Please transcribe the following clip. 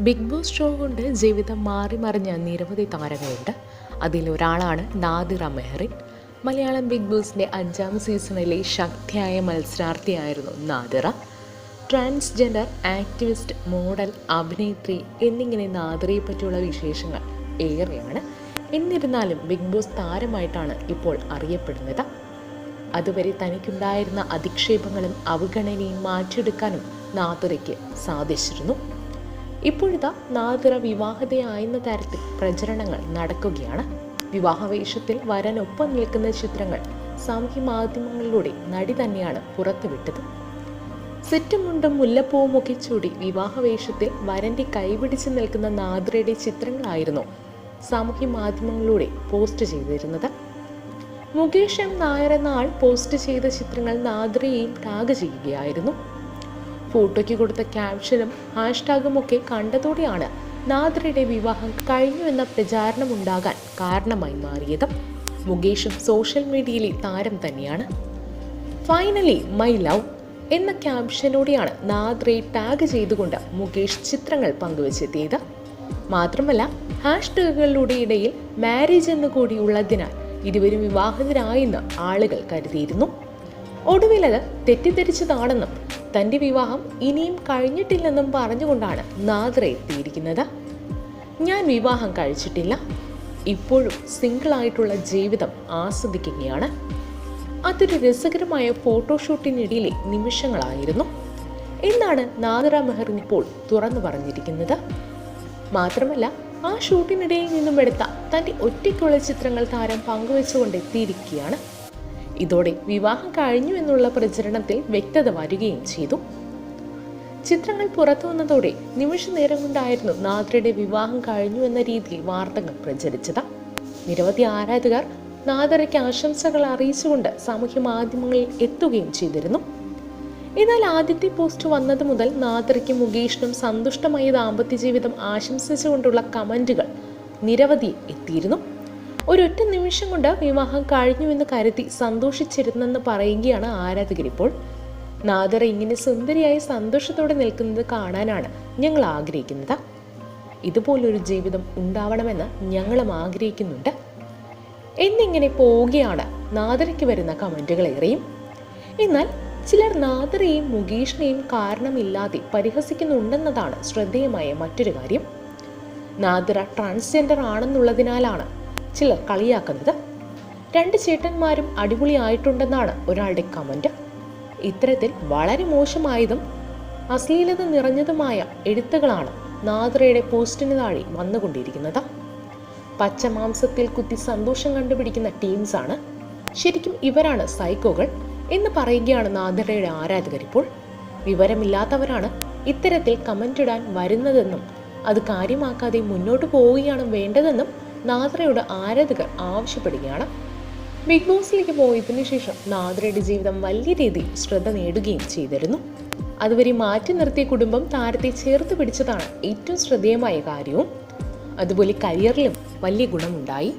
Big boss show കൊണ്ട് ജീവിതം മാറി മറിഞ്ഞ നിരവധി താരങ്ങളുണ്ട്. അതിലൊരാളാണ് നാദിറ മെഹറിൻ. മലയാളം ബിഗ് ബോസിന്റെ അഞ്ചാം സീസണിലെ ശക്തിയായ മത്സരാർത്ഥിയായിരുന്നു നാദിറ. ട്രാൻസ്ജെൻഡർ ആക്ടിവിസ്റ്റ് മോഡൽ അഭിനേത്രി എന്നിങ്ങനെ നാദിറയെ പറ്റിയുള്ള വിശേഷങ്ങൾ ഏറെയാണ്. എന്നിരുന്നാലും ബിഗ് ബോസ് താരമായിട്ടാണ് ഇപ്പോൾ അറിയപ്പെടുന്നത്. അതുവരെ തനിക്കുണ്ടായിരുന്ന അധിക്ഷേപങ്ങളും അവഗണനയും മാറ്റിയെടുക്കാനും നാദിറയ്ക്ക് സാധിച്ചിരുന്നു. ഇപ്പോഴിതാ നാദിറ വിവാഹിതയായെന്ന തരത്തിൽ പ്രചരണങ്ങൾ നടക്കുകയാണ്. വിവാഹവേഷത്തിൽ വരനൊപ്പം നിൽക്കുന്ന ചിത്രങ്ങൾ സാമൂഹ്യ മാധ്യമങ്ങളിലൂടെ നടി തന്നെയാണ് പുറത്തുവിട്ടത്. സെറ്റും മുണ്ടും മുല്ലപ്പൂവും ഒക്കെ ചൂടി വിവാഹവേഷത്തിൽ വരന്റെ കൈപിടിച്ച് നിൽക്കുന്ന നാദ്രയുടെ ചിത്രങ്ങളായിരുന്നു സാമൂഹ്യ മാധ്യമങ്ങളിലൂടെ പോസ്റ്റ് ചെയ്തിരുന്നത്. മുകേഷ് എം നായർ എന്ന ആൾ പോസ്റ്റ് ചെയ്ത ചിത്രങ്ങൾ നാദ്രയെയും ടാഗ് ചെയ്യുകയായിരുന്നു. ഫോട്ടോയ്ക്ക് കൊടുത്ത ക്യാപ്ഷനും ഹാഷ്ടാഗും ഒക്കെ കണ്ടതോടെയാണ് നാദ്രയുടെ വിവാഹം കഴിഞ്ഞു എന്ന പ്രചാരണം ഉണ്ടാകാൻ കാരണമായി മാറിയത്. മുകേഷും സോഷ്യൽ മീഡിയയിലെ താരം തന്നെയാണ്. ഫൈനലി മൈ ലവ് എന്ന ക്യാപ്ഷനോടെയാണ് നാദ്രയെ ടാഗ് ചെയ്തുകൊണ്ട് മുകേഷ് ചിത്രങ്ങൾ പങ്കുവച്ചെത്തിയത്. മാത്രമല്ല ഹാഷ്ടാഗുകളുടെ ഇടയിൽ മാരേജ് എന്ന് കൂടി ഉള്ളതിനാൽ ഇരുവരും വിവാഹിതരായെന്ന് ആളുകൾ കരുതിയിരുന്നു. ഒടുവിലത് തെറ്റിദ്ധരിച്ചതാണെന്നും തന്റെ വിവാഹം ഇനിയും കഴിഞ്ഞിട്ടില്ലെന്നും പറഞ്ഞുകൊണ്ടാണ് നാദ്ര എത്തിയിരിക്കുന്നത് ഞാൻ വിവാഹം കഴിച്ചിട്ടില്ല. ഇപ്പോഴും സിംഗിളായിട്ടുള്ള ജീവിതം ആസ്വദിക്കുകയാണ്. അതൊരു രസകരമായ ഫോട്ടോഷൂട്ടിനിടയിലെ നിമിഷങ്ങളായിരുന്നു. എന്നാണ് നാദ്ര മെഹറിൻ ഇപ്പോൾ തുറന്നു പറഞ്ഞിരിക്കുന്നത്. മാത്രമല്ല ആ ഷൂട്ടിനിടയിൽ നിന്നും എടുത്ത തന്റെ ഒറ്റയ്ക്കുള്ള ചിത്രങ്ങൾ താരം പങ്കുവെച്ചുകൊണ്ട് എത്തിയിരിക്കുകയാണ്. ഇതോടെ വിവാഹം കഴിഞ്ഞു എന്നുള്ള പ്രചരണത്തിൽ വ്യക്തത വരികയും ചെയ്തു. ചിത്രങ്ങൾ പുറത്തു വന്നതോടെ നിമിഷ നേരം കൊണ്ടായിരുന്നു നാദ്രയുടെ വിവാഹം കഴിഞ്ഞു എന്ന രീതിയിൽ വാർത്തകൾ പ്രചരിച്ചത്. നിരവധി ആരാധകർ നാദറയ്ക്ക് ആശംസകൾ അറിയിച്ചുകൊണ്ട് സാമൂഹ്യ മാധ്യമങ്ങളിൽ എത്തുകയും ചെയ്തിരുന്നു. എന്നാൽ ആദ്യത്തെ പോസ്റ്റ് വന്നത് മുതൽ നാദറയ്ക്കും മുകേഷിനും സന്തുഷ്ടമായ ദാമ്പത്യ ജീവിതം ആശംസിച്ചുകൊണ്ടുള്ള കമന്റുകൾ നിരവധി എത്തിയിരുന്നു. ഒരൊറ്റ നിമിഷം കൊണ്ട് വിവാഹം കഴിഞ്ഞുവെന്ന് കരുതി സന്തോഷിച്ചിരുന്നെന്ന് പറയുകയാണ് ആരാധകരിപ്പോൾ നാദർ ഇങ്ങനെ സുന്ദരിയായി സന്തോഷത്തോടെ നിൽക്കുന്നത് കാണാനാണ് ഞങ്ങൾ ആഗ്രഹിക്കുന്നത്. ഇതുപോലൊരു ജീവിതം ഉണ്ടാവണമെന്ന് ഞങ്ങളും ആഗ്രഹിക്കുന്നുണ്ട്. എന്നിങ്ങനെ പോവുകയാണ് നാദരയ്ക്ക് വരുന്ന കമന്റുകളേറെയും എന്നാൽ ചിലർ നാദറയെയും മുകേഷിനെയും കാരണമില്ലാതെ പരിഹസിക്കുന്നുണ്ടെന്നതാണ് ശ്രദ്ധേയമായ മറ്റൊരു കാര്യം. നാദിറ ട്രാൻസ്ജെൻഡർ ആണെന്നുള്ളതിനാലാണ് ചിലർ കളിയാക്കുന്നത് രണ്ട് ചേട്ടന്മാരും അടിപൊളിയായിട്ടുണ്ടെന്നാണ് ഒരാളുടെ കമന്റ്. ഇത്തരത്തിൽ വളരെ മോശമായതും അശ്ലീലത നിറഞ്ഞതുമായ എഴുത്തുകളാണ് നാദ്രയുടെ പോസ്റ്റിന് താഴെ വന്നുകൊണ്ടിരിക്കുന്നത്. പച്ചമാംസത്തിൽ കുത്തി സന്തോഷം കണ്ടുപിടിക്കുന്ന ടീംസാണ്. ശരിക്കും ഇവരാണ് സൈക്കോകൾ എന്ന് പറയുകയാണ് നാദ്രയുടെ ആരാധകർ ഇപ്പോൾ വിവരമില്ലാത്തവരാണ് ഇത്തരത്തിൽ കമന്റ് ഇടാൻ വരുന്നതെന്നും അത് കാര്യമാക്കാതെ മുന്നോട്ട് പോവുകയാണ് വേണ്ടതെന്നും നാദ്രയുടെ ആരാധകർ ആവശ്യപ്പെടുകയാണ്. ബിഗ് ബോസിലേക്ക് പോയതിനു ശേഷം നാദ്രയുടെ ജീവിതം വലിയ രീതിയിൽ ശ്രദ്ധ നേടുകയും ചെയ്തിരുന്നു. അതുവരെ മാറ്റി നിർത്തിയ കുടുംബം താരത്തെ ചേർത്ത് പിടിച്ചതാണ് ഏറ്റവും ശ്രദ്ധേയമായ കാര്യവും. അതുപോലെ കരിയറിലും വലിയ ഗുണമുണ്ടായി.